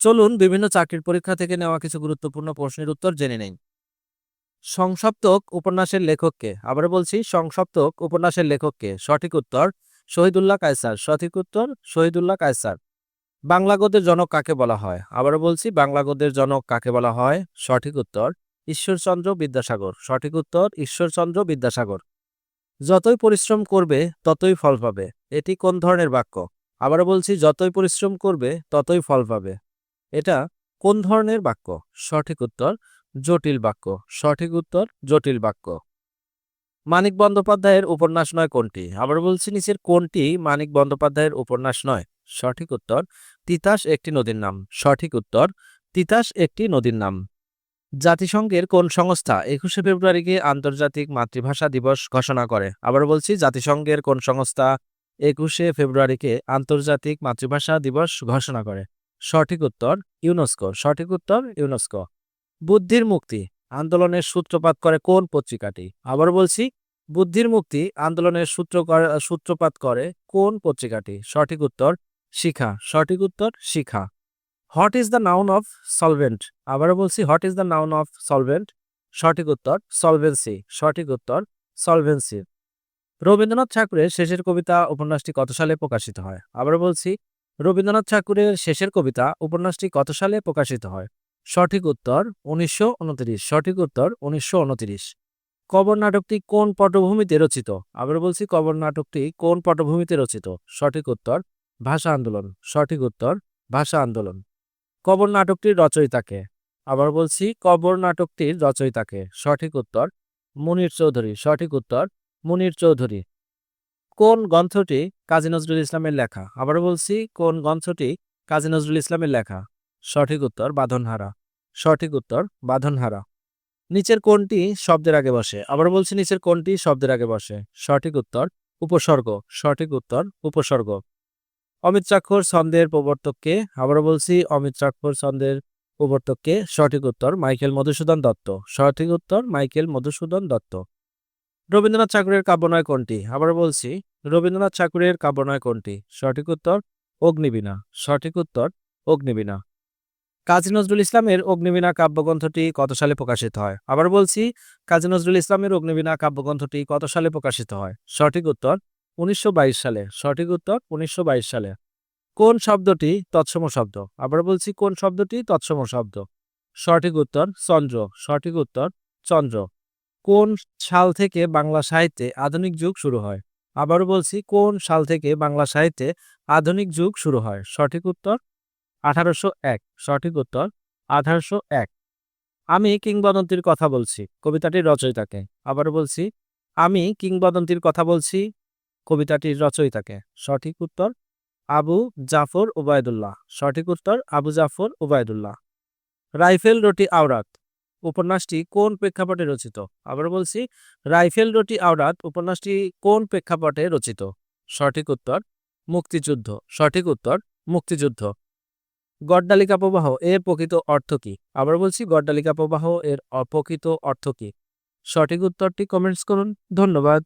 চলুন বিভিন্ন চাকরির পরীক্ষা থেকে নেওয়া কিছু গুরুত্বপূর্ণ প্রশ্নের উত্তর জেনে নেই। সংসপ্তক উপন্যাসের লেখককে, আবার বলছি সংসপ্তক উপন্যাসের লেখককে, সঠিক উত্তর শহীদুল্লাহ কায়সার, সঠিক উত্তর শহীদুল্লাহ কায়সার। বাংলা জনক কাকে বলা হয়? আবার বলছি বাংলা জনক কাকে বলা হয়? সঠিক উত্তর ঈশ্বরচন্দ্র বিদ্যাসাগর, সঠিক উত্তর ঈশ্বরচন্দ্র বিদ্যাসাগর। যতই পরিশ্রম করবে, ততই ফল পাবে। এটি কোন ধরনের বাক্য? আবার বলছি যতই পরিশ্রম করবে, ততই ফল পাবে। এটা কোন ধরনের বাক্য? সঠিক উত্তর, জটিল বাক্য। সঠিক উত্তর, জটিল বাক্য। মানিক বন্দ্যোপাধ্যায়ের উপন্যাস নয় কোনটি? আবার বলছি নিচের কোনটি মানিক বন্দ্যোপাধ্যায়ের উপন্যাস নয়? সঠিক উত্তর, তিতাস একটি নদীর নাম। সঠিক উত্তর, তিতাস একটি নদীর নাম। জাতিসংঘের কোন সংস্থা একুশে ফেব্রুয়ারিকে আন্তর্জাতিক মাতৃভাষা দিবস ঘোষণা করে? আবার বলছি জাতিসংঘের কোন সংস্থা একুশে ফেব্রুয়ারিকে আন্তর্জাতিক মাতৃভাষা দিবস ঘোষণা করে? সঠিক উত্তর ইউনেস্কো, সঠিক উত্তর ইউনেস্কো। বুদ্ধির মুক্তি, আন্দোলনের সূত্রপাত করে কোন পত্রিকাটি? আবার বলছি, বুদ্ধির মুক্তি, আন্দোলনের সূত্র সূত্রপাত করে কোন পত্রিকাটি? সঠিক উত্তর শিখা, সঠিক উত্তর Shikha. What is the noun of solvent আবারও বলছি what is the noun of solvent সঠিক উত্তর সলভেন্সি সঠিক উত্তর সলভেন্সি রবীন্দ্রনাথ ঠাকুরের শেষের কবিতা, উপন্যাসটি কত সালে প্রকাশিত হয়? আবার বলছি রবীন্দ্রনাথ ঠাকুরের শেষের কবিতা উপন্যাসটি কত সালে প্রকাশিত হয়? সঠিক উত্তর উনিশশো উনত্রিশ। সঠিক উত্তর উনিশশো উনত্রিশ। কবর নাটকটি কোন পটভূমিতে রচিত? আবার বলছি, কবর নাটকটি কোন পটভূমিতে রচিত? সঠিক উত্তর ভাষা আন্দোলন। সঠিক উত্তর ভাষা আন্দোলন। কবর নাটকটির রচয়িতাকে? আবার বলছি, কবর নাটকটির রচয়িতাকে? সঠিক উত্তর মুনির চৌধুরী। সঠিক উত্তর মুনির চৌধুরী। কোন গ্রন্থটি কাজী নজরুল ইসলামের লেখা? আবার বলছি, কোন গ্রন্থটি কাজী নজরুল ইসলামের লেখা? সঠিক উত্তর বাঁধনহারা। সঠিক উত্তর বাঁধনহারা। নিচের কোনটি শব্দের আগে বসে? আবার বলছি, নিচের কোনটি শব্দের আগে বসে? সঠিক উত্তর উপসর্গ। সঠিক উত্তর উপসর্গ। অমিত চাক্ষর ছন্দের প্রবর্তককে, আবারও বলছি, অমিত চাক্ষর ছন্দের প্রবর্তককে সঠিক উত্তর মাইকেল মধুসূদন দত্ত। সঠিক উত্তর মাইকেল মধুসূদন দত্ত। রবীন্দ্রনাথ ঠাকুরের কাব্যনয় কোনটি? আবার বলছি, রবীন্দ্রনাথ ঠাকুরের কাব্যনয় কোনটি? সঠিক উত্তর, অগ্নিবীণা। সঠিক উত্তর, অগ্নিবীণা। কাজী নজরুল ইসলামের অগ্নিবীণা কাব্যগ্রন্থটি কত সালে প্রকাশিত হয়? আবার বলছি, কাজী নজরুল ইসলামের অগ্নিবীণা কাব্যগ্রন্থটি কত সালে প্রকাশিত হয়? সঠিক উত্তর, উনিশশো বাইশ সালে। সঠিক উত্তর, উনিশশো বাইশ সালে। কোন শব্দটি তৎসম শব্দ? আবার বলছি, কোন শব্দটি তৎসম শব্দ? সঠিক উত্তর, চন্দ্র। সঠিক উত্তর, চন্দ্র। কোন সাল থেকে বাংলা সাহিত্যে আধুনিক যুগ শুরু হয়? আবারও বলছি, কোন সাল থেকে বাংলা সাহিত্যে আধুনিক যুগ শুরু হয়? সঠিক উত্তর? আঠারোশো এক। সঠিক উত্তর? আঠারোশো এক। আমি কিংবদন্তির কথা বলছি, কবিতাটির রচয়িতাকে। আবারও বলছি, আমি কিংবদন্তির কথা বলছি, কবিতাটির রচয়িতাকে। সঠিক উত্তর? আবু জাফর ওবায়দুল্লাহ। সঠিক উত্তর? আবু জাফর ওবায়দুল্লাহ। রাইফেল রুটি আওরাত। উপন্যাসটি কোন প্রেক্ষাপটে রচিত? আবার বলছি, রাইফেল রোটি আওরাত উপন্যাসটি কোন প্রেক্ষাপটে রচিত? সঠিক উত্তর, মুক্তিযুদ্ধ। সঠিক উত্তর, মুক্তিযুদ্ধ। গড্ডালিকা প্রবাহ এর প্রকৃত অর্থ কি? আবার বলছি, গড্ডালিকা প্রবাহ এর অপ্রকৃত অর্থ কি? সঠিক উত্তরটি কমেন্টস করুন। ধন্যবাদ।